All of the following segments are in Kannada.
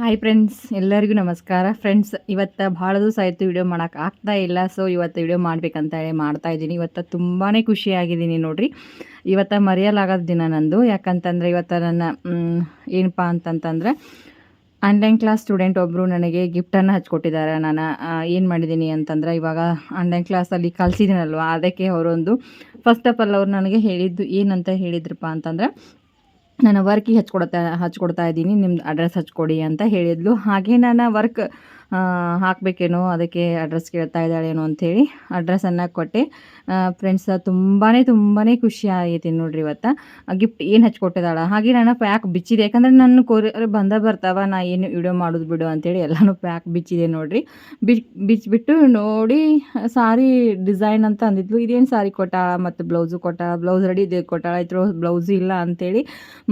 ಹಾಯ್ ಫ್ರೆಂಡ್ಸ್ ಎಲ್ಲರಿಗೂ ನಮಸ್ಕಾರ. ಫ್ರೆಂಡ್ಸ್ ಇವತ್ತು ಭಾಳ ದಿವಸ ಆಯಿತು ವಿಡಿಯೋ ಮಾಡೋಕೆ ಆಗ್ತಾ ಇಲ್ಲ. ಸೊ ಇವತ್ತು ವಿಡಿಯೋ ಮಾಡಬೇಕಂತ ಹೇಳಿ ಮಾಡ್ತಾ ಇದ್ದೀನಿ. ಇವತ್ತು ತುಂಬಾ ಖುಷಿಯಾಗಿದ್ದೀನಿ ನೋಡಿರಿ. ಇವತ್ತು ಮರೆಯಲಾಗದ ದಿನ ನಂದು. ಯಾಕಂತಂದರೆ ಇವತ್ತು ನನ್ನ ಏನಪ್ಪ ಅಂತಂತಂದರೆ ಆನ್ಲೈನ್ ಕ್ಲಾಸ್ ಸ್ಟೂಡೆಂಟ್ ಒಬ್ಬರು ನನಗೆ ಗಿಫ್ಟನ್ನು ಹಚ್ಕೊಟ್ಟಿದ್ದಾರೆ. ನಾನು ಏನು ಮಾಡಿದ್ದೀನಿ ಅಂತಂದರೆ ಇವಾಗ ಆನ್ಲೈನ್ ಕ್ಲಾಸಲ್ಲಿ ಕಲಿಸಿದ್ದೀನಲ್ವ ಅದಕ್ಕೆ ಅವರೊಂದು ಫಸ್ಟ್ ಆಫ್ ಆಲ್ ಅವ್ರು ನನಗೆ ಹೇಳಿದ್ದು ಏನಂತ ಹೇಳಿದ್ರಪ್ಪ ಅಂತಂದರೆ ನಾನು ವರ್ಕಿಗೆ ಹಚ್ಕೊಡ್ತಾ ಹಚ್ಕೊಡ್ತಾ ಇದ್ದೀನಿ ನಿಮ್ದು ಅಡ್ರೆಸ್ ಹಚ್ಕೊಡಿ ಅಂತ ಹೇಳಿದ್ಲು. ಹಾಗೆ ನಾನು ವರ್ಕ್ ಹಾಕಬೇಕೇನೋ, ಅದಕ್ಕೆ ಅಡ್ರೆಸ್ ಕೇಳ್ತಾ ಇದ್ದಾಳೇನೋ ಅಂಥೇಳಿ ಅಡ್ರೆಸ್ಸನ್ನು ಕೊಟ್ಟೆ. ಫ್ರೆಂಡ್ಸ್ ತುಂಬಾ ತುಂಬಾ ಖುಷಿ ಆಗೈತಿ ನೋಡ್ರಿ ಇವತ್ತು. ಗಿಫ್ಟ್ ಏನು ಹಚ್ಕೊಟ್ಟಿದ್ದಾಳೆ ಹಾಗೆ ನಾನು ಪ್ಯಾಕ್ ಬಿಚ್ಚಿದೆ. ಯಾಕಂದರೆ ನನ್ನ ಕೊರಿಯರ್ ಬಂದ ಬರ್ತಾವ, ನಾ ಏನು ವಿಡಿಯೋ ಮಾಡೋದು ಬಿಡು ಅಂತೇಳಿ ಎಲ್ಲನೂ ಪ್ಯಾಕ್ ಬಿಚ್ಚಿದೆ ನೋಡ್ರಿ. ಬಿಚ್ ಬಿಚ್ಚಿಬಿಟ್ಟು ನೋಡಿ, ಸಾರಿ ಡಿಸೈನ್ ಅಂತ ಅಂದಿದ್ಲು. ಇದೇನು ಸಾರಿ ಕೊಟ್ಟಾಳ ಮತ್ತು ಬ್ಲೌಸು ಕೊಟ್ಟಾಳ ಬ್ಲೌಸ್ ರೆಡಿ ಇದೆ ಕೊಟ್ಟಾಳ? ಇದ್ರ ಬ್ಲೌಸ್ ಇಲ್ಲ ಅಂತೇಳಿ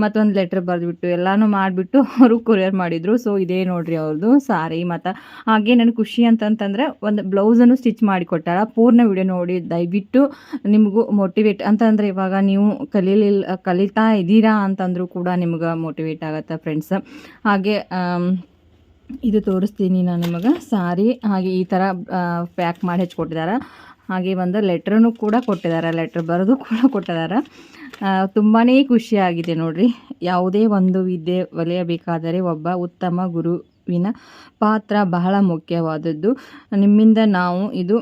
ಮತ್ತೊಂದು ಲೆಟ್ರ್ ಬರೆದ್ಬಿಟ್ಟು ಎಲ್ಲನೂ ಮಾಡಿಬಿಟ್ಟು ಅವರು ಕೊರಿಯರ್ ಮಾಡಿದರು. ಸೊ ಇದೇ ನೋಡ್ರಿ ಅವ್ರದ್ದು ಸಾರಿ. ಮತ್ತು ಹಾಗೆ ನನಗೆ ಖುಷಿ ಅಂತಂತಂದರೆ ಒಂದು ಬ್ಲೌಸನ್ನು ಸ್ಟಿಚ್ ಮಾಡಿ ಕೊಟ್ಟಾಳ ಪೂರ್ಣ ವಿಡಿಯೋ ನೋಡಿ, ದಯವಿಟ್ಟು ನಿಮಗೂ ಮೋಟಿವೇಟ್ ಅಂತಂದರೆ ಇವಾಗ ನೀವು ಕಲೀಲಿಲ್ಲ ಕಲಿತಾ ಇದ್ದೀರಾ ಅಂತಂದರೂ ಕೂಡ ನಿಮ್ಗೆ ಮೋಟಿವೇಟ್ ಆಗುತ್ತೆ ಫ್ರೆಂಡ್ಸ್ ಹಾಗೆ ಇದು ತೋರಿಸ್ತೀನಿ ನಾನು ನಿಮಗೆ ಸಾರಿ ಹಾಗೆ ಈ ಥರ ಪ್ಯಾಕ್ ಮಾಡಿ ಹಚ್ಕೊಟ್ಟಿದ್ದಾರೆ ಹಾಗೆ ಒಂದು ಲೆಟ್ರನ್ನು ಕೂಡ ಕೊಟ್ಟಿದ್ದಾರೆ ಲೆಟ್ರ್ ಬರೆದು ಕೂಡ ಕೊಟ್ಟಿದ್ದಾರೆ ತುಂಬಾ ಖುಷಿಯಾಗಿದೆ ನೋಡಿರಿ. ಯಾವುದೇ ಒಂದು ವಿದ್ಯೆ ಒಲಿಯಬೇಕಾದರೆ ಒಬ್ಬ ಉತ್ತಮ ಗುರುವಿನ ಪಾತ್ರ ಬಹಳ ಮುಖ್ಯವಾದದ್ದು. ನಿಮ್ಮಿಂದ ನಾವು ಇದು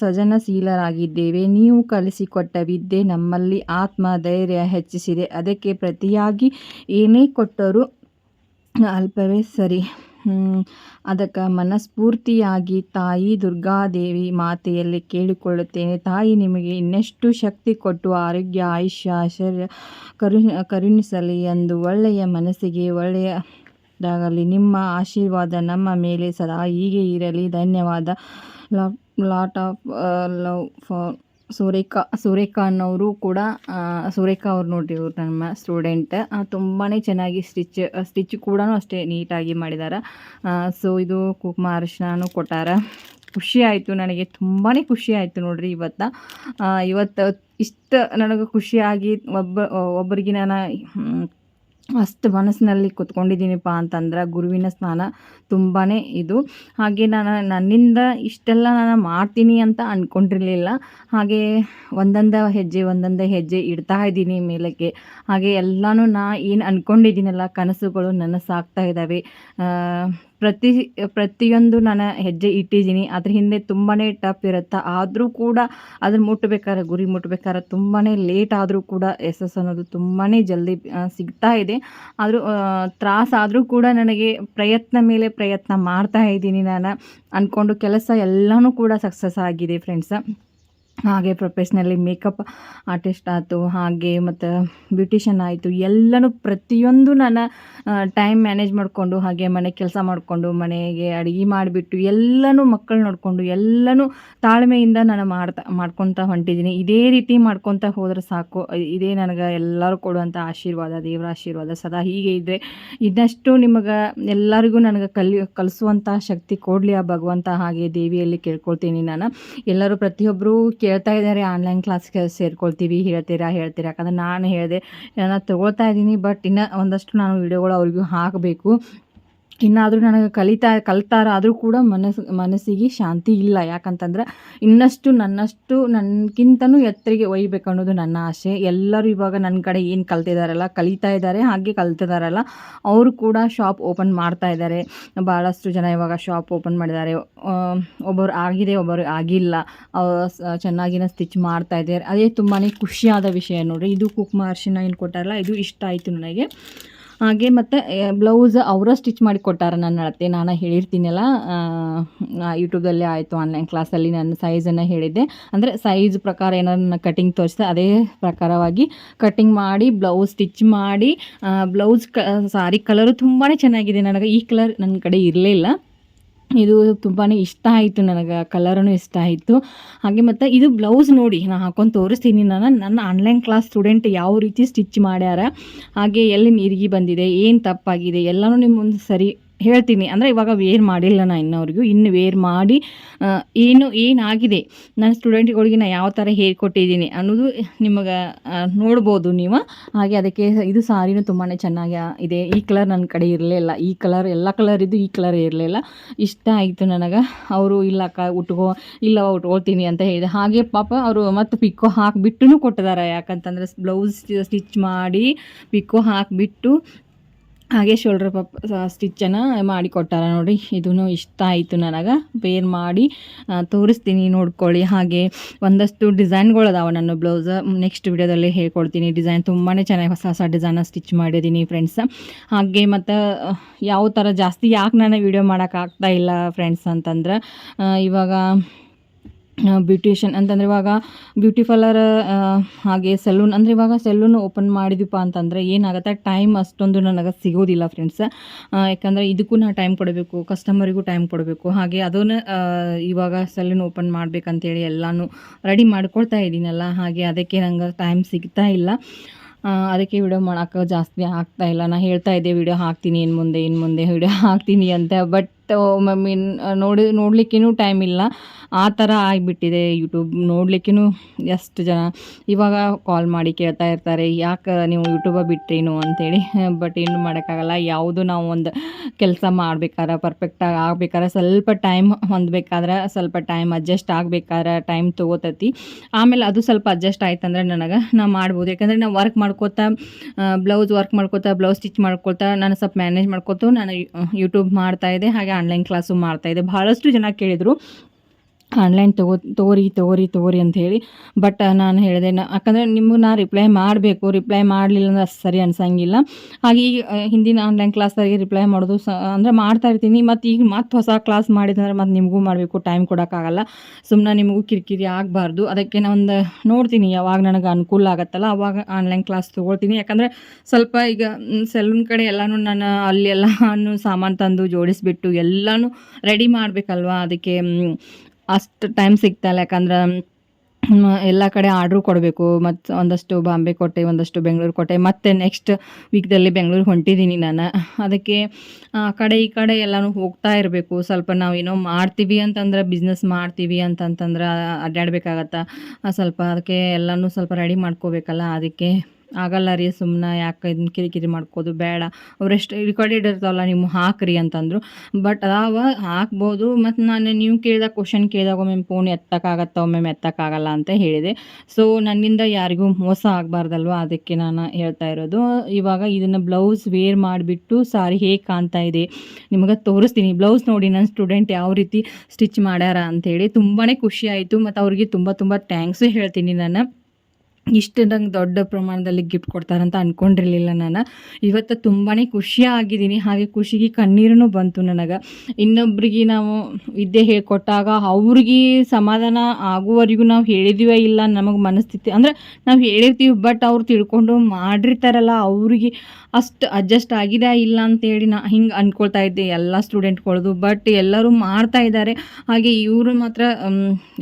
ಸಜನಶೀಲರಾಗಿದ್ದೇವೆ. ನೀವು ಕಲಿಸಿಕೊಟ್ಟ ವಿದ್ಯೆ ನಮ್ಮಲ್ಲಿ ಆತ್ಮ ಧೈರ್ಯ ಹೆಚ್ಚಿಸಿದೆ. ಅದಕ್ಕೆ ಪ್ರತಿಯಾಗಿ ಏನೇ ಕೊಟ್ಟರೂ ಅಲ್ಪವೇ ಸರಿ. ಅದಕ್ಕೆ ಮನಸ್ಫೂರ್ತಿಯಾಗಿ ತಾಯಿ ದುರ್ಗಾದೇವಿ ಮಾತೆಯಲ್ಲಿ ಕೇಳಿಕೊಳ್ಳುತ್ತೇನೆ. ತಾಯಿ ನಿಮಗೆ ಇನ್ನೆಷ್ಟು ಶಕ್ತಿ ಕೊಟ್ಟು ಆರೋಗ್ಯ, ಆಯುಷ್ಯ, ಆಶ್ಚರ್ಯ ಕರು ಕರುಣಿಸಲಿ ಎಂದು ಒಳ್ಳೆಯ ಮನಸ್ಸಿಗೆ ಒಳ್ಳೆಯದಾಗಲಿ ನಿಮ್ಮ ಆಶೀರ್ವಾದ ನಮ್ಮ ಮೇಲೆ ಸದಾ ಹೀಗೆ ಇರಲಿ. ಧನ್ಯವಾದ. Lot of love for Surekha, Surekha ಅನ್ನೋರು ಕೂಡ ಸುರೇಖಾ ಅವ್ರು ನೋಡಿ ಇವ್ರು ನಮ್ಮ ಸ್ಟೂಡೆಂಟ್ ತುಂಬಾ ಚೆನ್ನಾಗಿ ಸ್ಟಿಚ್ ಸ್ಟಿಚ್ ಕೂಡ ಅಷ್ಟೇ ನೀಟಾಗಿ ಮಾಡಿದ್ದಾರೆ ಸೊ ಇದು ಕುಂಕುಮ ಅರಿಶಿನೂ ಕೊಟ್ಟಾರ. ಖುಷಿ ಆಯಿತು, ನನಗೆ ತುಂಬಾ ಖುಷಿ ಆಯಿತು ನೋಡ್ರಿ ಇವತ್ತು. ಇವತ್ತು ಇಷ್ಟು, ನನಗೆ ಖುಷಿಯಾಗಿ ಒಬ್ಬ ಒಬ್ಬರಿಗೆ ನಾನು ಅಷ್ಟು ಮನಸ್ಸಿನಲ್ಲಿ ಕುತ್ಕೊಂಡಿದ್ದೀನಿಪ್ಪ ಅಂತಂದ್ರೆ ಗುರುವಿನ ಸ್ನಾನ ತುಂಬಾ ಇದು. ಹಾಗೆ ನಾನು ನನ್ನಿಂದ ಇಷ್ಟೆಲ್ಲ ನಾನು ಮಾಡ್ತೀನಿ ಅಂತ ಅಂದ್ಕೊಂಡಿರಲಿಲ್ಲ ಹಾಗೆ ಒಂದೊಂದು ಹೆಜ್ಜೆ ಒಂದೊಂದು ಹೆಜ್ಜೆ ಇಡ್ತಾ ಇದ್ದೀನಿ ಮೇಲಕ್ಕೆ. ಹಾಗೆ ಎಲ್ಲನೂ ನಾ ಏನು ಅಂದ್ಕೊಂಡಿದ್ದೀನಲ್ಲ ಕನಸುಗಳು ನನಸಾಗ್ತಾ ಇದ್ದಾವೆ. ಪ್ರತಿ, ಪ್ರತಿಯೊಂದು ನಾನು ಹೆಜ್ಜೆ ಇಟ್ಟಿದ್ದೀನಿ. ಅದ್ರ ಹಿಂದೆ ತುಂಬಾ ಟಫ್ ಇರುತ್ತೆ? ಆದರೂ ಕೂಡ ಅದನ್ನು ಮುಟ್ಟಬೇಕಾದ್ರೆ ಗುರಿ ಮುಟ್ಟಬೇಕಾದ್ರೆ ತುಂಬಾ ಲೇಟ್ ಆದರೂ ಕೂಡ ಯಶಸ್ಸು ಅನ್ನೋದು ತುಂಬಾ ಜಲ್ದಿ ಸಿಗ್ತಾ ಇದೆ. ಆದರೂ ತ್ರಾಸಾದರೂ ಕೂಡ ನನಗೆ ಪ್ರಯತ್ನ ಮೇಲೆ ಪ್ರಯತ್ನ ಮಾಡ್ತಾ ಇದ್ದೀನಿ ನಾನು. ಅಂದ್ಕೊಂಡು ಕೆಲಸ ಎಲ್ಲನೂ ಕೂಡ ಸಕ್ಸಸ್ ಆಗಿದೆ ಫ್ರೆಂಡ್ಸ ಹಾಗೆ ಪ್ರೊಫೆಷ್ನಲಿ ಮೇಕಪ್ ಆರ್ಟಿಸ್ಟ್ ಆಯಿತು, ಹಾಗೆ ಮತ್ತು ಬ್ಯೂಟಿಷಿಯನ್ ಆಯಿತು, ಎಲ್ಲನೂ ಪ್ರತಿಯೊಂದು ನಾನು ಟೈಮ್ ಮ್ಯಾನೇಜ್ ಮಾಡಿಕೊಂಡು, ಹಾಗೆ ಮನೆ ಕೆಲಸ ಮಾಡಿಕೊಂಡು, ಮನೆಗೆ ಅಡುಗೆ ಮಾಡಿಬಿಟ್ಟು ಎಲ್ಲನೂ ಮಕ್ಕಳು ನೋಡಿಕೊಂಡು, ಎಲ್ಲನೂ ತಾಳ್ಮೆಯಿಂದ ನಾನು ಮಾಡ್ತಾ, ಮಾಡ್ಕೊತ ಹೊಂಟಿದ್ದೀನಿ ಇದೇ ರೀತಿ ಮಾಡ್ಕೊತಾ ಹೋದರೆ ಸಾಕು. ಇದೇ ನನಗೆ ಎಲ್ಲರೂ ಕೊಡುವಂಥ ಆಶೀರ್ವಾದ, ದೇವರ ಆಶೀರ್ವಾದ ಸದಾ ಹೀಗೆ ಇದ್ದರೆ ಇನ್ನಷ್ಟು ನಿಮಗೆ ಎಲ್ಲರಿಗೂ ನನಗೆ ಕಲಿ ಕಲಿಸುವಂಥ ಶಕ್ತಿ ಕೊಡಲಿ ಆ ಭಗವಂತ ಹಾಗೆ ದೇವಿಯಲ್ಲಿ ಕೇಳ್ಕೊಳ್ತೀನಿ ನಾನು. ಎಲ್ಲರೂ ಪ್ರತಿಯೊಬ್ಬರು ಕೇಳ್ತಾ ಇದ್ದಾರೆ ಆನ್ಲೈನ್ ಕ್ಲಾಸ್ಗೆ ಸೇರ್ಕೊಳ್ತೀವಿ, ಹೇಳ್ತೀರಾ ಹೇಳ್ತೀರಾ ಯಾಕಂದ್ರೆ ನಾನು ಹೇಳಿದೆ ನಾನು ತಗೊಳ್ತಾ ಇದ್ದೀನಿ ಬಟ್ ಇನ್ನೂ ಒಂದಷ್ಟು ನಾನು ವೀಡಿಯೋಗಳು ಅವ್ರಿಗೂ ಹಾಕಬೇಕು. ಇನ್ನಾದರೂ ನನಗೆ ಕಲಿತಾ ಕಲ್ತಾರಾದರೂ ಕೂಡ ಮನಸ್ಸು ಮನಸ್ಸಿಗೆ ಶಾಂತಿ ಇಲ್ಲ. ಯಾಕಂತಂದ್ರೆ ಇನ್ನಷ್ಟು ನನ್ನಷ್ಟು ನನಗಿಂತನೂ ಎತ್ತರಿಗೆ ಒಯ್ಬೇಕು ಅನ್ನೋದು ನನ್ನ ಆಸೆ. ಎಲ್ಲರೂ ಇವಾಗ ನನ್ನ ಕಡೆ ಏನು ಕಲ್ತಿದಾರಲ್ಲ, ಕಲಿತಾ ಇದ್ದಾರೆ ಹಾಗೆ ಕಲ್ತಿದಾರಲ್ಲ, ಅವರು ಕೂಡ ಶಾಪ್ ಓಪನ್ ಮಾಡ್ತಾ ಇದ್ದಾರೆ ಭಾಳಷ್ಟು ಜನ ಇವಾಗ ಶಾಪ್ ಓಪನ್ ಮಾಡಿದ್ದಾರೆ. ಒಬ್ಬರು ಆಗಿದೆ, ಒಬ್ಬರು ಆಗಿಲ್ಲ. ಚೆನ್ನಾಗಿನ ಸ್ಟಿಚ್ ಮಾಡ್ತಾ ಇದ್ದಾರೆ. ಅದೇ ತುಂಬಾ ಖುಷಿಯಾದ ವಿಷಯ ನೋಡ್ರಿ. ಇದು ಕುಕ್ಮ ಏನು ಕೊಟ್ಟಾರಲ್ಲ, ಇದು ಇಷ್ಟ ಆಯಿತು ನನಗೆ. ಹಾಗೆ ಮತ್ತು ಬ್ಲೌಸ್ ಅವರ ಸ್ಟಿಚ್ ಮಾಡಿ ಕೊಟ್ಟಾರ ನನ್ನ ಅಳತೆ. ನಾನು ಹೇಳಿರ್ತೀನಲ್ಲ ಯೂಟ್ಯೂಬಲ್ಲಿ ಆಯಿತು ಆನ್ಲೈನ್ ಕ್ಲಾಸಲ್ಲಿ ನನ್ನ ಸೈಜನ್ನು ಹೇಳಿದ್ದೆ. ಅಂದರೆ ಸೈಜ್ ಪ್ರಕಾರ ಏನಾದ್ರು ನನ್ನ ಕಟಿಂಗ್ ತೋರಿಸಿದೆ, ಅದೇ ಪ್ರಕಾರವಾಗಿ ಕಟಿಂಗ್ ಮಾಡಿ ಬ್ಲೌಸ್ ಸ್ಟಿಚ್ ಮಾಡಿ ಬ್ಲೌಸ್ ಕ ಸಾರಿ ಕಲರು ತುಂಬಾ ಚೆನ್ನಾಗಿದೆ. ನನಗೆ ಈ ಕಲರ್ ನನ್ನ ಕಡೆ ಇರಲಿಲ್ಲ. ಇದು ತುಂಬಾ ಇಷ್ಟ ಆಯಿತು ನನಗೆ ಕಲರೂ ಇಷ್ಟ ಆಯಿತು. ಹಾಗೆ ಮತ್ತು ಇದು ಬ್ಲೌಸ್ ನೋಡಿ ನಾನು ಹಾಕೊಂಡು ತೋರಿಸ್ತೀನಿ. ನಾನು ನನ್ನ ಆನ್ಲೈನ್ ಕ್ಲಾಸ್ ಸ್ಟೂಡೆಂಟ್ ಯಾವ ರೀತಿ ಸ್ಟಿಚ್ ಮಾಡ್ಯಾರ, ಹಾಗೆ ಎಲ್ಲಿ ನಿರ್ಗಿ ಬಂದಿದೆ, ಏನು ತಪ್ಪಾಗಿದೆ, ಎಲ್ಲನೂ ನಿಮ್ಮ ಮುಂದೆ ಸರಿ ಹೇಳ್ತೀನಿ. ಅಂದರೆ ಇವಾಗ ವೇರ್ ಮಾಡಿಲ್ಲ ನಾನು ಇನ್ನವ್ರಿಗೂ. ಇನ್ನು ವೇರ್ ಮಾಡಿ ಏನು ಏನಾಗಿದೆ? ನನ್ನ ಸ್ಟೂಡೆಂಟ್ಗಳಿಗೆ ನಾನು ಯಾವ ಥರ ಹೇಳ್ಕೊಟ್ಟಿದ್ದೀನಿ ಅನ್ನೋದು ನಿಮಗೆ ನೋಡ್ಬೋದು ನೀವು. ಹಾಗೆ ಅದಕ್ಕೆ ಇದು ಸಾರಿನೂ ತುಂಬಾ ಚೆನ್ನಾಗಿ ಇದೆ. ಈ ಕಲರ್ ನನ್ನ ಕಡೆ ಇರಲಿಲ್ಲ ಈ ಕಲರ್ ಎಲ್ಲ ಕಲರ್ ಇದ್ದು ಈ ಕಲರ್ ಇರಲಿಲ್ಲ ಇಷ್ಟ ಆಯಿತು ನನಗೆ. ಅವರು ಇಲ್ಲ ಅಕ್ಕ, ಉಟ್ಕೋ ಇಲ್ಲವ ಉಟ್ಕೊಳ್ತೀನಿ ಅಂತ ಹೇಳಿದೆ. ಹಾಗೆ ಪಾಪ ಅವರು ಮತ್ತು ಪಿಕ್ಕೋ ಹಾಕಿಬಿಟ್ಟು ಕೊಟ್ಟಿದ್ದಾರೆ. ಯಾಕಂತಂದರೆ ಬ್ಲೌಸ್ ಸ್ಟಿಚ್ ಮಾಡಿ ಪಿಕ್ಕೋ ಹಾಕಿಬಿಟ್ಟು ಹಾಗೆ ಶೋಲ್ಡ್ರ್ ಪಪ್ ಸ್ಟಿಚ್ಚನ್ನು ಮಾಡಿ ಕೊಟ್ಟಾರ ನೋಡಿ ಇದೂ ಇಷ್ಟ ಆಯಿತು ನನಗೆ. ಬೇರ್ ಮಾಡಿ ತೋರಿಸ್ತೀನಿ ನೋಡ್ಕೊಳ್ಳಿ. ಹಾಗೆ ಒಂದಷ್ಟು ಡಿಸೈನ್ಗಳು ಅದಾವೆ ನನ್ನ ಬ್ಲೌಸ್. ನೆಕ್ಸ್ಟ್ ವಿಡಿಯೋದಲ್ಲಿ ಹೇಳ್ಕೊಡ್ತೀನಿ. ಡಿಸೈನ್ ತುಂಬಾ ಚೆನ್ನಾಗಿ ಹೊಸ ಹೊಸ ಡಿಸೈನ ಸ್ಟಿಚ್ ಮಾಡಿದ್ದೀನಿ ಫ್ರೆಂಡ್ಸ್ ಹಾಗೆ ಮತ್ತು ಯಾವ ಥರ ಜಾಸ್ತಿ ಯಾಕೆ ನಾನು ವಿಡಿಯೋ ಮಾಡೋಕ್ಕಾಗ್ತಾ ಇಲ್ಲ ಫ್ರೆಂಡ್ಸ್ ಅಂತಂದ್ರೆ ಇವಾಗ ಬ್ಯೂಟಿಷಿಯನ್ ಅಂತಂದರೆ ಇವಾಗ ಬ್ಯೂಟಿ ಪಾರ್ಲರ್ ಹಾಗೆ ಸೆಲೂನ್ ಅಂದರೆ ಇವಾಗ ಸೆಲೂನ್ ಓಪನ್ ಮಾಡಿದ್ವಿಪ್ಪ ಅಂತಂದರೆ ಏನಾಗುತ್ತೆ ಟೈಮ್ ಅಷ್ಟೊಂದು ನನಗೆ ಸಿಗೋದಿಲ್ಲ ಫ್ರೆಂಡ್ಸ್ ಯಾಕಂದರೆ ಇದಕ್ಕೂ ನಾ ಟೈಮ್ ಕೊಡಬೇಕು ಕಸ್ಟಮರಿಗೂ ಟೈಮ್ ಕೊಡಬೇಕು. ಹಾಗೆ ಅದನ್ನು ಇವಾಗ ಸೆಲೂನ್ ಓಪನ್ ಮಾಡಬೇಕಂತೇಳಿ ಎಲ್ಲನೂ ರೆಡಿ ಮಾಡ್ಕೊಳ್ತಾ ಇದ್ದೀನಲ್ಲ, ಹಾಗೆ ಅದಕ್ಕೆ ನಂಗೆ ಟೈಮ್ ಸಿಗ್ತಾ ಇಲ್ಲ. ಅದಕ್ಕೆ ವಿಡಿಯೋ ಮಾಡೋಕ್ಕೆ ಜಾಸ್ತಿ ಆಗ್ತಾ ಇಲ್ಲ. ನಾನು ಹೇಳ್ತಾ ಇದ್ದೆ ವಿಡಿಯೋ ಹಾಕ್ತೀನಿ ಇನ್ನು ಮುಂದೆ ಇನ್ನು ಮುಂದೆ ವಿಡಿಯೋ ಹಾಕ್ತೀನಿ ಅಂತ. ಬಟ್ ಒಮ್ಮೊಮ್ಮೆ ನೋಡಿ ನೋಡ್ಲಿಕ್ಕೇನು ಟೈಮ್ ಇಲ್ಲ. ಆ ಥರ ಆಗಿಬಿಟ್ಟಿದೆ ಯೂಟ್ಯೂಬ್ ನೋಡ್ಲಿಕ್ಕೇನು ಎಷ್ಟು ಜನ ಇವಾಗ ಕಾಲ್ ಮಾಡಿ ಕೇಳ್ತಾ ಇರ್ತಾರೆ, ಯಾಕೆ ನೀವು ಯೂಟ್ಯೂಬ ಬಿಟ್ರೇನು ಅಂತೇಳಿ. ಬಟ್ ಏನು ಮಾಡೋಕ್ಕಾಗಲ್ಲ. ಯಾವುದು ನಾವು ಒಂದು ಕೆಲಸ ಮಾಡ್ಬೇಕಾದ್ರೆ ಪರ್ಫೆಕ್ಟಾಗಿ ಆಗ್ಬೇಕಾದ್ರೆ ಸ್ವಲ್ಪ ಟೈಮ್ ಹೊಂದಬೇಕಾದ್ರೆ, ಸ್ವಲ್ಪ ಟೈಮ್ ಅಡ್ಜಸ್ಟ್ ಆಗಬೇಕಾದ್ರೆ ಟೈಮ್ ತೊಗೋತೈತಿ. ಆಮೇಲೆ ಅದು ಸ್ವಲ್ಪ ಅಡ್ಜಸ್ಟ್ ಆಯ್ತಂದ್ರೆ ನನಗೆ ನಾ ಮಾಡ್ಬೋದು. ಯಾಕಂದರೆ ನಾವು ವರ್ಕ್ ಮಾಡ್ಕೋತಾ ಬ್ಲೌಸ್ ವರ್ಕ್ ಮಾಡ್ಕೋತಾ ಬ್ಲೌಸ್ ಸ್ಟಿಚ್ ಮಾಡ್ಕೊಳ್ತಾ ನಾನು ಸ್ವಲ್ಪ ಮ್ಯಾನೇಜ್ ಮಾಡ್ಕೋತು, ನಾನು ಯೂಟ್ಯೂಬ್ ಮಾಡ್ತಾಯಿದ್ದೆ ಹಾಗೆ ಆನ್ಲೈನ್ ಕ್ಲಾಸು ಮಾಡ್ತಾ ಇದೆ. ಬಹಳಷ್ಟು ಜನ ಕೇಳಿದರು. ಆನ್ಲೈನ್ ತಗೋ, ತಗೋರಿ ತಗೋರಿ ತಗೋರಿ ಅಂತ ಹೇಳಿ ಬಟ್ ನಾನು ಹೇಳಿದೆ ನಾ, ಯಾಕಂದರೆ ನಿಮಗೆ ನಾನು ರಿಪ್ಲೈ ಮಾಡಬೇಕು ರಿಪ್ಲೈ ಮಾಡಲಿಲ್ಲ ಅಂದ್ರೆ ಅಷ್ಟು ಸರಿ ಅನ್ಸಂಗಿಲ್ಲ. ಹಾಗೆ ಈಗ ಹಿಂದಿನ ಆನ್ಲೈನ್ ಕ್ಲಾಸ್ದಾಗೆ ರಿಪ್ಲೈ ಮಾಡೋದು ಸ, ಅಂದರೆ ಮಾಡ್ತಾ ಇರ್ತೀನಿ. ಮತ್ತು ಈಗ ಮತ್ತೆ ಹೊಸ ಕ್ಲಾಸ್ ಮಾಡಿದಂದ್ರೆ ಮತ್ತು ನಿಮಗೂ ಮಾಡಬೇಕು ಟೈಮ್ ಕೊಡೋಕ್ಕಾಗಲ್ಲ. ಸುಮ್ಮನೆ ನಿಮಗೂ ಕಿರಿಕಿರಿ ಆಗಬಾರ್ದು. ಅದಕ್ಕೆ ನಾನು ಒಂದು ನೋಡ್ತೀನಿ, ಯಾವಾಗ ನನಗೆ ಅನುಕೂಲ ಆಗುತ್ತಲ್ಲ, ಅವಾಗ ಆನ್ಲೈನ್ ಕ್ಲಾಸ್ ತೊಗೊಳ್ತೀನಿ. ಯಾಕಂದರೆ ಸ್ವಲ್ಪ ಈಗ ಸೆಲೂನ್ ಕಡೆ ಎಲ್ಲನೂ ನಾನು ಅಲ್ಲಿ ಎಲ್ಲಾನು ಸಾಮಾನು ತಂದು ಜೋಡಿಸಿಬಿಟ್ಟು ಎಲ್ಲನೂ ರೆಡಿ ಮಾಡಬೇಕಲ್ವಾ? ಅದಕ್ಕೆ ಅಷ್ಟು ಟೈಮ್ ಸಿಗ್ತಾಯಿಲ್ಲ ಯಾಕಂದ್ರೆ ಎಲ್ಲ ಕಡೆ ಆರ್ಡ್ರು ಕೊಡಬೇಕು. ಮತ್ತು ಒಂದಷ್ಟು ಬಾಂಬೆ ಕೋಟೆ, ಒಂದಷ್ಟು ಬೆಂಗಳೂರು ಕೋಟೆ. ಮತ್ತು ನೆಕ್ಸ್ಟ್ ವೀಕ್ದಲ್ಲಿ ಬೆಂಗಳೂರು ಹೊಂಟಿದ್ದೀನಿ ನಾನು. ಅದಕ್ಕೆ, ಆ ಕಡೆ ಈ ಕಡೆ ಎಲ್ಲಾನು ಹೋಗ್ತಾ ಇರಬೇಕು. ಸ್ವಲ್ಪ ನಾವು ಏನೋ ಮಾಡ್ತೀವಿ ಅಂತಂದ್ರೆ ಬಿಸ್ನೆಸ್ ಮಾಡ್ತೀವಿ ಅಂತಂತಂದ್ರೆ ಅಡ್ಡಾಡ್ಬೇಕಾಗತ್ತೆ ಸ್ವಲ್ಪ ಅದಕ್ಕೆ ಎಲ್ಲನೂ ಸ್ವಲ್ಪ ರೆಡಿ ಮಾಡ್ಕೋಬೇಕಲ್ಲ. ಅದಕ್ಕೆ ಆಗಲ್ಲ ರೀ ಸುಮ್ಮನೆ ಯಾಕೆ ಇದನ್ನ ಕಿರಿಕಿರಿ ಮಾಡ್ಕೋದು ಬೇಡ. ಅವರೆಷ್ಟು ರಿಕಾರ್ಡೆಡ್ ಇರ್ತಾವಲ್ಲ ನೀವು ಹಾಕ್ರಿ ಅಂತಂದರು. ಬಟ್ ಅದಾವ, ಹಾಕ್ಬೋದು. ಮತ್ತು ನಾನು ನೀವು ಕೇಳಿದಾಗ ಕ್ವಶನ್ ಕೇಳಿದಾಗ ಒಮ್ಮೆ ಫೋನ್ ಎತ್ತಕ್ಕಾಗತ್ತ, ಒಮ್ಮೆ ಎತ್ತಕ್ಕಾಗಲ್ಲ ಅಂತ ಹೇಳಿದೆ. ಸೊ ನನ್ನಿಂದ ಯಾರಿಗೂ ಮೋಸ ಆಗಬಾರ್ದಲ್ವ? ಅದಕ್ಕೆ ನಾನು ಹೇಳ್ತಾ ಇರೋದು. ಇವಾಗ ಇದನ್ನು ಬ್ಲೌಸ್ ವೇರ್ ಮಾಡಿಬಿಟ್ಟು ಸಾರಿ ಹೇಗೆ ಕಾಣ್ತಾ ಇದೆ ನಿಮಗೆ ತೋರಿಸ್ತೀನಿ. ಬ್ಲೌಸ್ ನೋಡಿ ನನ್ನ ಸ್ಟೂಡೆಂಟ್ ಯಾವ ರೀತಿ ಸ್ಟಿಚ್ ಮಾಡ್ಯಾರ ಅಂಥೇಳಿ ತುಂಬಾ ಖುಷಿ ಆಯಿತು. ಮತ್ತು ಅವ್ರಿಗೆ ತುಂಬ ತುಂಬ ಥ್ಯಾಂಕ್ಸು ಹೇಳ್ತೀನಿ ನಾನು. ಇಷ್ಟು ನಂಗೆ ದೊಡ್ಡ ಪ್ರಮಾಣದಲ್ಲಿ ಗಿಫ್ಟ್ ಕೊಡ್ತಾರಂತ ಅಂದ್ಕೊಂಡಿರಲಿಲ್ಲ ನಾನು. ಇವತ್ತು ತುಂಬಾ ಖುಷಿಯಾಗಿದ್ದೀನಿ. ಹಾಗೆ ಖುಷಿಗೆ ಕಣ್ಣೀರೂ ಬಂತು ನನಗೆ. ಇನ್ನೊಬ್ರಿಗೆ ನಾವು ವಿದ್ಯೆ ಹೇಳ್ಕೊಟ್ಟಾಗ ಅವ್ರಿಗೆ ಸಮಾಧಾನ ಆಗುವವರೆಗೂ ನಾವು ಹೇಳಿದೀವೇ ಇಲ್ಲ ನಮಗೆ ಮನಸ್ಥಿತಿ. ಅಂದರೆ ನಾವು ಹೇಳಿರ್ತೀವಿ ಬಟ್ ಅವ್ರು ತಿಳ್ಕೊಂಡು ಮಾಡಿರ್ತಾರಲ್ಲ, ಅವ್ರಿಗೆ ಅಷ್ಟು ಅಡ್ಜಸ್ಟ್ ಆಗಿದೆ ಇಲ್ಲ ಅಂತೇಳಿ ನಾ ಹಿಂಗೆ ಅಂದ್ಕೊಳ್ತಾ ಇದ್ದೆ ಎಲ್ಲ ಸ್ಟೂಡೆಂಟ್ಗಳದು ಬಟ್ ಎಲ್ಲರೂ ಮಾಡ್ತಾ ಇದ್ದಾರೆ. ಹಾಗೆ ಇವರು ಮಾತ್ರ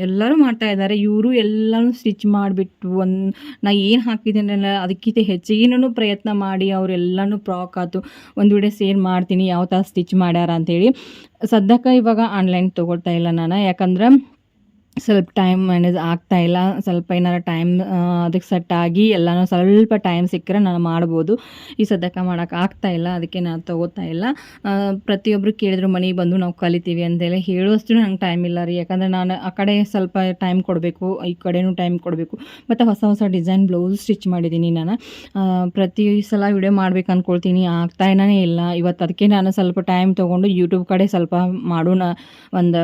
ಎಲ್ಲರೂ ಮಾಡ್ತಾ ಇದ್ದಾರೆ. ಇವರು ಎಲ್ಲನೂ ಸ್ಟಿಚ್ ಮಾಡಿಬಿಟ್ಟು ಒಂದು ನಾ ಏನು ಹಾಕಿದ್ದೀನಲ್ಲ ಅದಕ್ಕಿಂತ ಹೆಚ್ಚಿಗೆನೂ ಪ್ರಯತ್ನ ಮಾಡಿ ಅವರೆಲ್ಲನೂ ಫ್ರಾಕ್ ಆಯ್ತು ಒಂದು ವಿಡಿಯೋ ಸೇರ್ ಮಾಡ್ತೀನಿ ಯಾವ ಥರ ಸ್ಟಿಚ್ ಮಾಡ್ಯಾರ ಅಂತೇಳಿ. ಸದ್ಯಕ್ಕೆ ಇವಾಗ ಆನ್ಲೈನ್ ತೊಗೊಳ್ತಾ ಇಲ್ಲ ನಾನು, ಯಾಕಂದ್ರೆ ಸ್ವಲ್ಪ ಟೈಮ್ ಮ್ಯಾನೇಜ್ ಆಗ್ತಾ ಇಲ್ಲ. ಸ್ವಲ್ಪ ಏನಾರ ಟೈಮ್ ಅದಕ್ಕೆ ಸೆಟ್ ಆಗಿ ಎಲ್ಲನೂ ಸ್ವಲ್ಪ ಟೈಮ್ ಸಿಕ್ಕರೆ ನಾನು ಮಾಡ್ಬೋದು. ಈ ಸದ್ಯಕ್ಕೆ ಮಾಡೋಕೆ ಆಗ್ತಾ ಇಲ್ಲ. ಅದಕ್ಕೆ ನಾನು ತೊಗೋತಾ ಇಲ್ಲ. ಪ್ರತಿಯೊಬ್ಬರು ಕೇಳಿದ್ರು ಮನೆಗೆ ಬಂದು ನಾವು ಕಲಿತೀವಿ ಅಂತೇಳಿ ಹೇಳುವಷ್ಟು ನಂಗೆ ಟೈಮ್ ಇಲ್ಲ ರೀ. ಯಾಕಂದರೆ ನಾನು ಆ ಕಡೆ ಸ್ವಲ್ಪ ಟೈಮ್ ಕೊಡಬೇಕು, ಈ ಕಡೆನೂ ಟೈಮ್ ಕೊಡಬೇಕು. ಮತ್ತು ಹೊಸ ಹೊಸ ಡಿಸೈನ್ ಬ್ಲೌಸ್ ಸ್ಟಿಚ್ ಮಾಡಿದ್ದೀನಿ ನಾನು. ಪ್ರತಿ ಸಲ ವಿಡಿಯೋ ಮಾಡ್ಬೇಕು ಅಂದ್ಕೊಳ್ತೀನಿ ಆಗ್ತಾಯಿನೇ ಇಲ್ಲ. ಇವತ್ತು ಅದಕ್ಕೆ ನಾನು ಸ್ವಲ್ಪ ಟೈಮ್ ತೊಗೊಂಡು ಯೂಟ್ಯೂಬ್ ಕಡೆ ಸ್ವಲ್ಪ ಮಾಡೋಣ. ಒಂದು,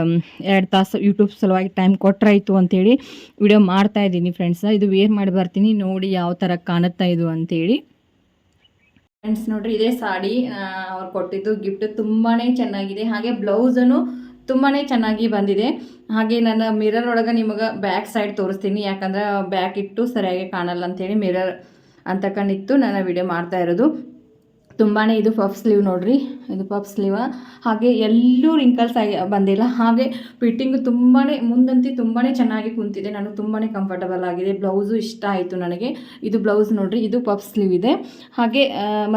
ಎರಡು ತಾಸು ಯೂಟ್ಯೂಬ್ ಸಲುವಾಗಿ ಟೈಮ್ ಕೊಟ್ರಾಯ್ತು ಅಂತೇಳಿ ವಿಡಿಯೋ ಮಾಡ್ತಾ ಇದ್ದೀನಿ ಫ್ರೆಂಡ್ಸ್ ಇದು ವೇರ್ ಮಾಡಿ ಬರ್ತೀನಿ, ನೋಡಿ ಯಾವ ಥರ ಕಾಣುತ್ತಾ ಇದು ಅಂತೇಳಿ. ಫ್ರೆಂಡ್ಸ್ ನೋಡ್ರಿ, ಇದೇ ಸಾಡಿ ಅವ್ರು ಕೊಟ್ಟಿದ್ದು ಗಿಫ್ಟ್ ತುಂಬಾ ಚೆನ್ನಾಗಿದೆ. ಹಾಗೆ ಬ್ಲೌಸನ್ನು ತುಂಬಾ ಚೆನ್ನಾಗಿ ಬಂದಿದೆ. ಹಾಗೆ ನನ್ನ ಮಿರರ್ ಒಳಗೆ ನಿಮಗೆ ಬ್ಯಾಕ್ ಸೈಡ್ ತೋರಿಸ್ತೀನಿ. ಯಾಕಂದ್ರೆ ಬ್ಯಾಕ್ ಇಟ್ಟು ಸರಿಯಾಗಿ ಕಾಣಲ್ಲ ಅಂತೇಳಿ ಮಿರರ್ ಅಂತಕ್ಕಂಡಿತ್ತು ನಾನು ವಿಡಿಯೋ ಮಾಡ್ತಾ ಇರೋದು. ತುಂಬಾ ಇದು ಪಫ್ ಸ್ಲೀವ್ ನೋಡ್ರಿ. ಇದು ಪಫ್ ಸ್ಲೀವ ಹಾಗೆ ಎಲ್ಲೂ ರಿಂಕಲ್ಸ್ ಆಗಿ ಬಂದಿಲ್ಲ. ಹಾಗೆ ಫಿಟ್ಟಿಂಗ್ ತುಂಬಾ ಮುಂದಂತಿ ತುಂಬಾ ಚೆನ್ನಾಗಿ ಕುಂತಿದೆ. ನನಗೆ ತುಂಬಾ ಕಂಫರ್ಟಬಲ್ ಆಗಿದೆ. ಬ್ಲೌಸು ಇಷ್ಟ ಆಯಿತು ನನಗೆ. ಇದು ಬ್ಲೌಸ್ ನೋಡ್ರಿ, ಇದು ಪಫ್ ಸ್ಲೀವ್ ಇದೆ. ಹಾಗೆ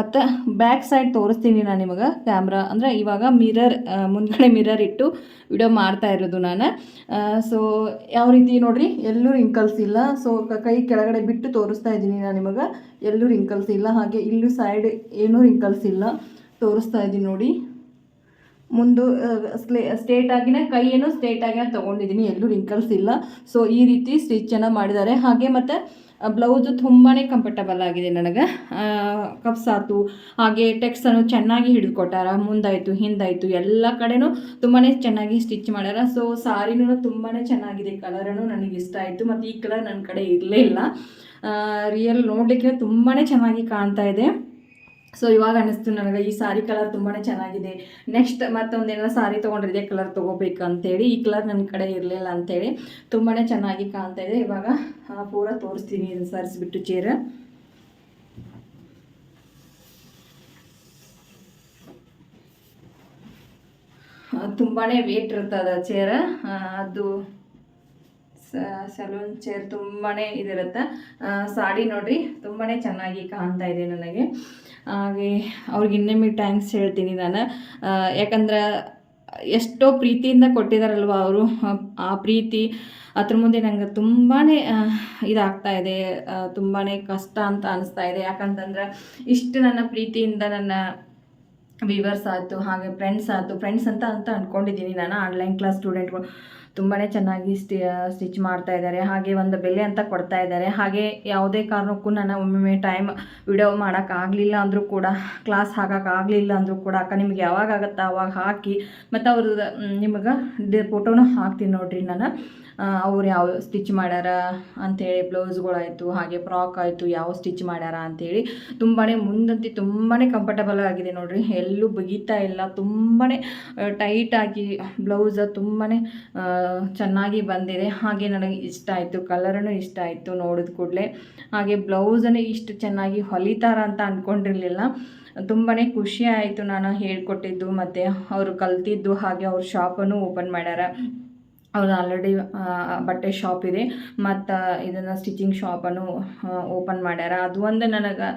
ಮತ್ತು ಬ್ಯಾಕ್ ಸೈಡ್ ತೋರಿಸ್ತೀನಿ ನಾನು ನಿಮಗೆ ಕ್ಯಾಮ್ರಾ ಅಂದರೆ ಇವಾಗ ಮಿರರ್ ಮುಂದ್ಗಡೆ ಮಿರರ್ ಇಟ್ಟು ವಿಡಿಯೋ ಮಾಡ್ತಾ ಇರೋದು ನಾನು. ಸೊ ಯಾವ ರೀತಿ ನೋಡ್ರಿ? ಎಲ್ಲೂ ರಿಂಕಲ್ಸ್ ಇಲ್ಲ. ಸೊ ಕೈ ಕೆಳಗಡೆ ಬಿಟ್ಟು ತೋರಿಸ್ತಾ ಇದ್ದೀನಿ ನಾನು ನಿಮಗೆ. ಎಲ್ಲೂ ರಿಂಕಲ್ಸ್ ಇಲ್ಲ. ಹಾಗೆ ಇಲ್ಲೂ ಸೈಡ್ ಏನೂ ರಿಂಕಲ್ಸ್ ಇಲ್ಲ. ತೋರಿಸ್ತಾ ಇದ್ದೀನಿ ನೋಡಿ. ಮುಂದೆ ಸ್ಲೇ ಸ್ಟೇಟ್ ಆಗಿನ ಏನು ಸ್ಟೇಟ್ ತೊಗೊಂಡಿದ್ದೀನಿ. ಎಲ್ಲೂ ರಿಂಕಲ್ಸ್ ಇಲ್ಲ. ಸೊ ಈ ರೀತಿ ಸ್ಟಿಚನ್ನು ಮಾಡಿದ್ದಾರೆ. ಹಾಗೆ ಮತ್ತು ಬ್ಲೌಸು ತುಂಬಾ ಕಂಫರ್ಟಬಲ್ ಆಗಿದೆ ನನಗೆ. ಕಪ್ಸ್ ಆಯ್ತು. ಹಾಗೆ ಟೆಕ್ಸನ್ನು ಚೆನ್ನಾಗಿ ಹಿಡಿದುಕೊಟ್ಟಾರ ಮುಂದಾಯಿತು, ಹಿಂದಾಯಿತು. ಎಲ್ಲ ಕಡೆನೂ ತುಂಬಾ ಚೆನ್ನಾಗಿ ಸ್ಟಿಚ್ ಮಾಡ್ಯಾರ. ಸೊ ಸಾರಿನೂ ತುಂಬಾ ಚೆನ್ನಾಗಿದೆ. ಕಲರನ್ನು ನನಗೆ ಇಷ್ಟ ಆಯಿತು. ಮತ್ತು ಈ ಕಲರ್ ನನ್ನ ಕಡೆ ಇರಲೇ ಇಲ್ಲ. ರಿಯಲ್ ನೋಡಲಿಕ್ಕೆ ತುಂಬಾ ಚೆನ್ನಾಗಿ ಕಾಣ್ತಾ ಇದೆ. ಸೊ ಇವಾಗ ಅನ್ನಿಸ್ತು ನನಗೆ, ಈ ಸಾರಿ ಕಲರ್ ತುಂಬಾ ಚೆನ್ನಾಗಿದೆ. ನೆಕ್ಸ್ಟ್ ಮತ್ತೊಂದೇನೋ ಸಾರಿ ತೊಗೊಂಡ್ರೆ ಇದೇ ಕಲರ್ ತೊಗೋಬೇಕು ಅಂತೇಳಿ ಈ ಕಲರ್ ನನ್ನ ಕಡೆ ಇರಲಿಲ್ಲ ಅಂತೇಳಿ ತುಂಬಾ ಚೆನ್ನಾಗಿ ಕಾಣ್ತಾ ಇದೆ. ಇವಾಗ ಪೂರ ತೋರಿಸ್ತೀನಿ ಸರಿಸ್ಬಿಟ್ಟು ಚೇರ್ ತುಂಬಾ ವೇಟ್ ಇರ್ತದೆ ಚೇರ್ ಅದು ಸಲೂನ್ ಚೇರ್ ತುಂಬಾ ಇದಿರುತ್ತೆ. ಸಾಡಿ ನೋಡಿರಿ ತುಂಬಾ ಚೆನ್ನಾಗಿ ಕಾಣ್ತಾ ಇದೆ ನನಗೆ. ಹಾಗೆ ಅವ್ರಿಗೆ ಇನ್ನೊಮ್ಮೆ ಥ್ಯಾಂಕ್ಸ್ ಹೇಳ್ತೀನಿ ನಾನು. ಯಾಕಂದ್ರೆ ಎಷ್ಟೋ ಪ್ರೀತಿಯಿಂದ ಕೊಟ್ಟಿದ್ದಾರಲ್ವ ಅವರು. ಆ ಪ್ರೀತಿ ಅದ್ರ ಮುಂದೆ ನಂಗೆ ತುಂಬಾ ಇದಾಗ್ತಾ ಇದೆ. ತುಂಬಾ ಕಷ್ಟ ಅಂತ ಅನಿಸ್ತಾ ಇದೆ. ಯಾಕಂತಂದ್ರೆ ಇಷ್ಟು ನನ್ನ ಪ್ರೀತಿಯಿಂದ ನನ್ನ ವೀವರ್ಸ್ ಆಯಿತು, ಹಾಗೆ ಫ್ರೆಂಡ್ಸ್ ಆಯಿತು. ಫ್ರೆಂಡ್ಸ್ ಅಂತ ಅಂತ ಅಂದ್ಕೊಂಡಿದ್ದೀನಿ ನಾನು ಆನ್ಲೈನ್ ಕ್ಲಾಸ್ ಸ್ಟೂಡೆಂಟ್ಗಳು ತುಂಬಾ ಚೆನ್ನಾಗಿ ಸ್ಟಿ ಸ್ಟಿಚ್ ಮಾಡ್ತಾ ಇದ್ದಾರೆ. ಹಾಗೆ ಒಂದು ಬೆಲೆ ಅಂತ ಕೊಡ್ತಾ ಇದ್ದಾರೆ. ಹಾಗೆ ಯಾವುದೇ ಕಾರಣಕ್ಕೂ ನಾನು ಒಮ್ಮೊಮ್ಮೆ ಟೈಮ್ ವಿಡಿಯೋ ಮಾಡೋಕ್ಕಾಗಲಿಲ್ಲ ಅಂದರೂ ಕೂಡ, ಕ್ಲಾಸ್ ಹಾಕೋಕ್ಕಾಗಲಿಲ್ಲ ಅಂದರೂ ಕೂಡ, ಅಕ್ಕ ನಿಮ್ಗೆ ಯಾವಾಗ ಅವಾಗ ಹಾಕಿ, ಮತ್ತು ಅವ್ರದ್ದು ನಿಮಗೆ ಡಿ, ಫೋಟೋನ ಹಾಕ್ತೀನಿ ನೋಡಿರಿ ನಾನು. ಅವ್ರು ಯಾವ ಸ್ಟಿಚ್ ಮಾಡ್ಯಾರ ಅಂಥೇಳಿ ಬ್ಲೌಸ್ಗಳಾಯಿತು, ಹಾಗೆ ಫ್ರಾಕ್ ಆಯಿತು, ಯಾವ ಸ್ಟಿಚ್ ಮಾಡ್ಯಾರ ಅಂಥೇಳಿ ತುಂಬಾ ಮುಂದಂತೆ ತುಂಬಾ ಕಂಫರ್ಟಬಲ್ ಆಗಿದೆ ನೋಡಿರಿ. ಎಲ್ಲೂ ಬಗೀತಾ ಇಲ್ಲ. ತುಂಬಾ ಟೈಟಾಗಿ ಬ್ಲೌಸ ತುಂಬಾ ಚೆನ್ನಾಗಿ ಬಂದಿದೆ. ಹಾಗೆ ನನಗೆ ಇಷ್ಟ ಆಯಿತು. ಕಲರನ್ನು ಇಷ್ಟ ಆಯಿತು ನೋಡಿದ ಕೂಡಲೇ. ಹಾಗೆ ಬ್ಲೌಸನ್ನು ಇಷ್ಟು ಚೆನ್ನಾಗಿ ಹೊಲಿತಾರ ಅಂತ ಅಂದ್ಕೊಂಡಿರಲಿಲ್ಲ ತುಂಬಾ ಖುಷಿ ಆಯಿತು ನಾನು ಹೇಳ್ಕೊಟ್ಟಿದ್ದು ಮತ್ತು ಅವರು ಕಲ್ತಿದ್ದು ಹಾಗೆ ಅವ್ರ ಶಾಪನ್ನು ಓಪನ್ ಮಾಡ್ಯಾರ. ಅವ್ರು ಆಲ್ರೆಡಿ ಬಟ್ಟೆ ಶಾಪ್ ಇದೆ. ಮತ್ತು, ಇದನ್ನು ಸ್ಟಿಚಿಂಗ್ ಶಾಪನ್ನು ಓಪನ್ ಮಾಡ್ಯಾರ. ಅದು ಒಂದು ನನಗೆ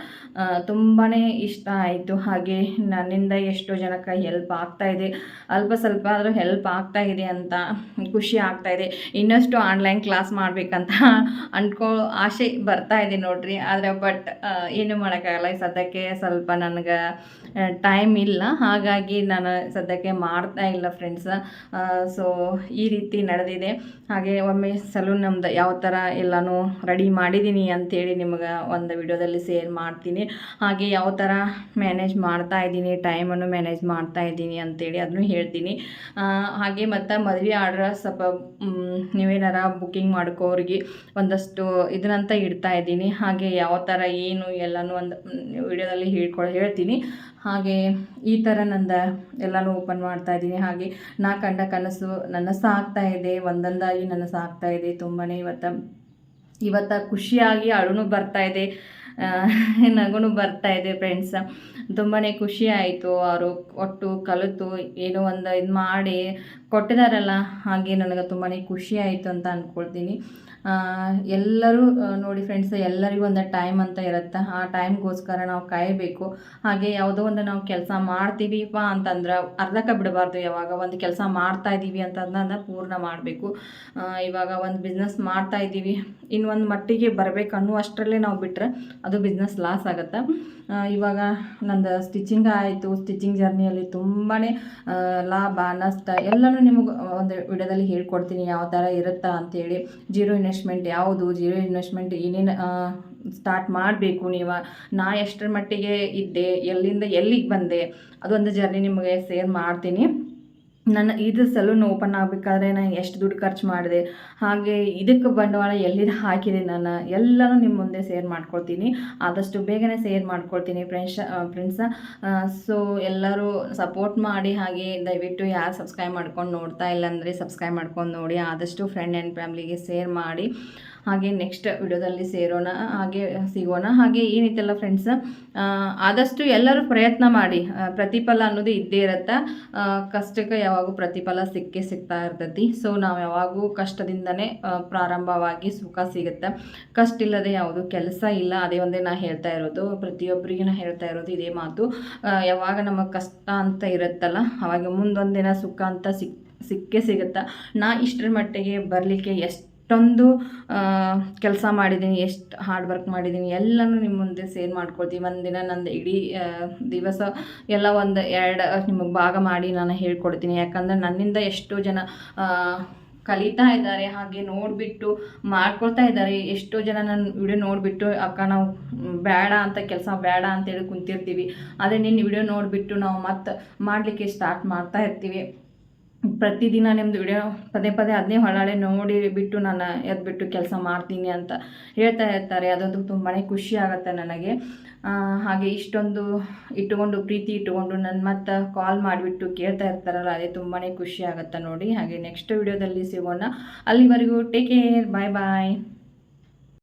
ತುಂಬಾ ಇಷ್ಟ ಆಯಿತು. ಹಾಗೆ ನನ್ನಿಂದ ಎಷ್ಟೋ ಜನಕ್ಕೆ ಹೆಲ್ಪ್ ಆಗ್ತಾಯಿದೆ ಅಲ್ಪ ಸ್ವಲ್ಪ ಆದರೂ ಹೆಲ್ಪ್ ಆಗ್ತಾ ಇದೆ ಅಂತ ಖುಷಿ ಆಗ್ತಾಯಿದೆ ಇನ್ನಷ್ಟು ಆನ್ಲೈನ್ ಕ್ಲಾಸ್ ಮಾಡಬೇಕಂತ ಅಂದ್ಕೋ ಆಸೆ ಬರ್ತಾ ಇದೆ ನೋಡ್ರಿ. ಆದರೆ ಬಟ್ ಏನು ಮಾಡೋಕ್ಕಾಗಲ್ಲ. ಸದ್ಯಕ್ಕೆ ಸ್ವಲ್ಪ ನನಗೆ ಟೈಮ್ ಇಲ್ಲ. ಹಾಗಾಗಿ ನಾನು ಸದ್ಯಕ್ಕೆ ಮಾಡ್ತಾ ಇಲ್ಲ ಫ್ರೆಂಡ್ಸ್ ಸೊ ಈ ರೀತಿ ನಡೆದಿದೆ. ಹಾಗೆ ಒಮ್ಮೆ ಸಲೂನ್ ನಮ್ದು ಯಾವ ಥರ ಎಲ್ಲನೂ ರೆಡಿ ಮಾಡಿದ್ದೀನಿ ಅಂತೇಳಿ ನಿಮಗೆ ಒಂದು ವಿಡಿಯೋದಲ್ಲಿ ಶೇರ್ ಮಾಡ್ತೀನಿ. ಹಾಗೆ ಯಾವ ಥರ ಮ್ಯಾನೇಜ್ ಮಾಡ್ತಾ ಇದ್ದೀನಿ ಟೈಮನ್ನು ಮ್ಯಾನೇಜ್ ಮಾಡ್ತಾ ಇದ್ದೀನಿ ಅಂತೇಳಿ ಅದನ್ನು ಹೇಳ್ತೀನಿ. ಹಾಗೆ ಮತ್ತು ಮದುವೆ ಆರ್ಡ್ರ ಸ್ವಲ್ಪ ನೀವೇನಾರ ಬುಕ್ಕಿಂಗ್ ಮಾಡ್ಕೋರಿಗೆ ಒಂದಷ್ಟು ಇದನ್ನಂತ ಇಡ್ತಾ ಇದ್ದೀನಿ. ಹಾಗೆ ಯಾವ ಥರ ಏನು ಎಲ್ಲನೂ ಒಂದು ವಿಡಿಯೋದಲ್ಲಿ ಹೇಳ್ಕೊಳ, ಹೇಳ್ತೀನಿ. ಹಾಗೆ ಈ ಥರ ನಂದು ಎಲ್ಲನೂ ಓಪನ್ ಮಾಡ್ತಾ ಇದ್ದೀನಿ. ಹಾಗೆ ನಾ ಕಂಡ ಕನಸು ನನ್ನ ಸಾಕ್ತಾ ಇದೆ, ಒಂದೊಂದಾಗಿ ನನ್ನ ಸಾಕ್ತಾ ಇದೆ. ತುಂಬಾ ಇವತ್ತು ಇವತ್ತು ಖುಷಿಯಾಗಿ ಅಳುನು ಬರ್ತಾ ಇದೆ. ನಗುನು ಬರ್ತಾ ಇದೆ ಫ್ರೆಂಡ್ಸ್ ತುಂಬಾ ಖುಷಿ ಆಯಿತು. ಅವರು ಒಟ್ಟು ಕಲಿತು, ಏನೋ ಒಂದು ಇದು ಮಾಡಿ ಕೊಟ್ಟಿದಾರಲ್ಲ, ಹಾಗೆ ನನಗೆ ತುಂಬಾ ಖುಷಿ ಆಯಿತು ಅಂತ ಅಂದ್ಕೊಳ್ತೀನಿ ಎಲ್ಲರೂ ನೋಡಿ ಫ್ರೆಂಡ್ಸ್ ಎಲ್ಲರಿಗೂ ಒಂದು ಟೈಮ್ ಅಂತ ಇರುತ್ತೆ. ಆ ಟೈಮ್ಗೋಸ್ಕರ ನಾವು ಕಾಯಬೇಕು. ಹಾಗೆ ಯಾವುದೋ ಒಂದು ನಾವು ಕೆಲಸ ಮಾಡ್ತೀವಿಪ್ಪ ಅಂತಂದ್ರೆ ಅರ್ಧಕ್ಕೆ ಬಿಡಬಾರ್ದು ಯಾವಾಗ. ಒಂದು ಕೆಲಸ ಮಾಡ್ತಾ ಇದ್ದೀವಿ ಅಂತಂದ್ರೆ ಪೂರ್ಣ ಮಾಡಬೇಕು. ಇವಾಗ ಒಂದು ಬಿಸ್ನೆಸ್ ಮಾಡ್ತಾ ಇದ್ದೀವಿ ಇನ್ನು ಒಂದು ಮಟ್ಟಿಗೆ ಬರಬೇಕು ಅನ್ನೋ ಅಷ್ಟರಲ್ಲೇ ನಾವು ಬಿಟ್ಟರೆ ಅದು ಬಿಸ್ನೆಸ್ ಲಾಸ್ ಆಗುತ್ತೆ. ಇವಾಗ ನಂದು ಸ್ಟಿಚಿಂಗ್ ಆಯಿತು. ಸ್ಟಿಚಿಂಗ್ ಜರ್ನಿಯಲ್ಲಿ ತುಂಬಾ ಲಾಭ, ನಷ್ಟ ಎಲ್ಲನೂ ನಿಮಗೆ ಒಂದು ವಿಡಿಯೋದಲ್ಲಿ ಹೇಳ್ಕೊಡ್ತೀನಿ. ಯಾವ ಥರ ಇರುತ್ತಾ ಅಂತೇಳಿ. ಜೀರೋ ಇನ್ವೆಸ್ಟ್ಮೆಂಟ್ ಯಾವುದು ಜೀರೋ ಇನ್ವೆಸ್ಟ್ಮೆಂಟ್ ಏನೇನು ಸ್ಟಾರ್ಟ್ ಮಾಡಬೇಕು ನೀವು? ನಾ ಎಷ್ಟರ ಮಟ್ಟಿಗೆ ಇದ್ದೆ, ಎಲ್ಲಿಂದ ಎಲ್ಲಿಗೆ ಬಂದೆ? ಅದೊಂದು ಜರ್ನಿ ನಿಮಗೆ ಶೇರ್ ಮಾಡ್ತೀನಿ. ನನ್ನ ಇದು ಸಲೂನ್ ಓಪನ್ ಆಗಬೇಕಾದ್ರೆ ನಾನು ಎಷ್ಟು ದುಡ್ಡು ಖರ್ಚು ಮಾಡಿದೆ. ಹಾಗೆ ಇದಕ್ಕೆ ಬಂಡವಾಳ ಎಲ್ಲಿದು ಹಾಕಿದೆ ನಾನು ಎಲ್ಲನೂ ನಿಮ್ಮ ಮುಂದೆ ಶೇರ್ ಮಾಡ್ಕೊಳ್ತೀನಿ. ಆದಷ್ಟು ಬೇಗನೆ ಶೇರ್ ಮಾಡ್ಕೊಳ್ತೀನಿ ಫ್ರೆಂಡ್ಸ್ ಫ್ರೆಂಡ್ಸ ಸೊ ಎಲ್ಲರೂ ಸಪೋರ್ಟ್ ಮಾಡಿ ಹಾಗೆ ದಯವಿಟ್ಟು ಯಾರು ಸಬ್ಸ್ಕ್ರೈಬ್ ಮಾಡ್ಕೊಂಡು ನೋಡ್ತಾ ಇಲ್ಲ ಅಂದರೆ ಸಬ್ಸ್ಕ್ರೈಬ್ ಮಾಡ್ಕೊಂಡು ನೋಡಿ. ಆದಷ್ಟು ಫ್ರೆಂಡ್ ಆ್ಯಂಡ್ ಫ್ಯಾಮ್ಲಿಗೆ ಶೇರ್ ಮಾಡಿ. ಹಾಗೆ ನೆಕ್ಸ್ಟ್ ವಿಡಿಯೋದಲ್ಲಿ ಸೇರೋಣ, ಹಾಗೆ ಸಿಗೋಣ. ಹಾಗೆ ಏನಿತ್ತಲ್ಲ ಫ್ರೆಂಡ್ಸ್ ಆದಷ್ಟು ಎಲ್ಲರೂ ಪ್ರಯತ್ನ ಮಾಡಿ. ಪ್ರತಿಫಲ ಅನ್ನೋದು ಇದ್ದೇ ಇರುತ್ತೆ. ಕಷ್ಟಕ್ಕೆ ಯಾವಾಗೂ ಪ್ರತಿಫಲ ಸಿಕ್ಕೇ ಸಿಗ್ತಾ ಇರ್ತೈತಿ. ಸೊ ನಾವು ಯಾವಾಗೂ ಕಷ್ಟದಿಂದನೇ ಪ್ರಾರಂಭವಾಗಿ ಸುಖ ಸಿಗುತ್ತೆ. ಕಷ್ಟ ಇಲ್ಲದೆ ಯಾವುದು ಕೆಲಸ ಇಲ್ಲ. ಅದೇ ಒಂದೇ ನಾ ಹೇಳ್ತಾ ಇರೋದು. ಪ್ರತಿಯೊಬ್ಬರಿಗೂ ನಾ ಹೇಳ್ತಾ ಇರೋದು ಇದೇ ಮಾತು. ಯಾವಾಗ ನಮಗೆ ಕಷ್ಟ ಅಂತ ಇರುತ್ತಲ್ಲ, ಅವಾಗ ಮುಂದೊಂದಿನ ಸುಖ ಅಂತ ಸಿಕ್, ಸಿಕ್ಕೇ ಸಿಗುತ್ತೆ. ನಾ ಇಷ್ಟರ ಮಟ್ಟಿಗೆ ಬರಲಿಕ್ಕೆ ಎಷ್ಟೊಂದು ಕೆಲಸ ಮಾಡಿದ್ದೀನಿ ಎಷ್ಟು ಹಾರ್ಡ್ ವರ್ಕ್ ಮಾಡಿದ್ದೀನಿ ಎಲ್ಲನೂ ನಿಮ್ಮ ಮುಂದೆ ಸೇರ್ ಮಾಡ್ಕೊಳ್ತೀವಿ. ಒಂದಿನ ನಂದು ಇಡೀ ದಿವಸ ಎಲ್ಲ ಒಂದು ಎರಡು ನಿಮಗೆ ಭಾಗ ಮಾಡಿ ನಾನು ಹೇಳ್ಕೊಡ್ತೀನಿ. ಯಾಕಂದರೆ ನನ್ನಿಂದ ಎಷ್ಟೋ ಜನ ಕಲಿತಾ ಇದ್ದಾರೆ, ಹಾಗೆ ನೋಡಿಬಿಟ್ಟು ಮಾಡ್ಕೊಳ್ತಾ ಇದ್ದಾರೆ. ಎಷ್ಟೋ ಜನ ನನ್ನ ವಿಡಿಯೋ ನೋಡಿಬಿಟ್ಟು, ಅಕ್ಕ, ನಾವು ಬೇಡ ಅಂತ, ಕೆಲಸ ಬೇಡ ಅಂತೇಳಿ ಕುಂತಿರ್ತೀವಿ. ಆದರೆ ನಿನ್ನ ವಿಡಿಯೋ ನೋಡಿಬಿಟ್ಟು ನಾವು ಮತ್ತೆ ಮಾಡಲಿಕ್ಕೆ ಸ್ಟಾರ್ಟ್ ಮಾಡ್ತಾ ಇರ್ತೀವಿ. ಪ್ರತಿದಿನ ನಿಮ್ಮದು ವಿಡಿಯೋ ಪದೇ ಪದೇ ಅದನ್ನೇ ಹೊಳಾಳೆ ನೋಡಿ ಬಿಟ್ಟು ನಾನು ಎದ್ಬಿಟ್ಟು ಕೆಲಸ ಮಾಡ್ತೀನಿ ಅಂತ ಹೇಳ್ತಾ ಇರ್ತಾರೆ. ಅದೊಂದು ತುಂಬಾ ಖುಷಿ ಆಗುತ್ತೆ ನನಗೆ. ಹಾಗೆ ಇಷ್ಟೊಂದು ಇಟ್ಟುಕೊಂಡು, ಪ್ರೀತಿ ಇಟ್ಟುಕೊಂಡು ನನ್ನ ಮತ್ತೆ ಕಾಲ್ ಮಾಡಿಬಿಟ್ಟು ಕೇಳ್ತಾ ಇರ್ತಾರಲ್ಲ, ಅದೇ ತುಂಬಾ ಖುಷಿ ಆಗುತ್ತೆ ನೋಡಿ. ಹಾಗೆ ನೆಕ್ಸ್ಟ್ ವಿಡಿಯೋದಲ್ಲಿ ಸಿಗೋಣ. ಅಲ್ಲಿವರೆಗೂ ಟೇಕ್ ಕೇರ್ ಬಾಯ್ ಬಾಯ್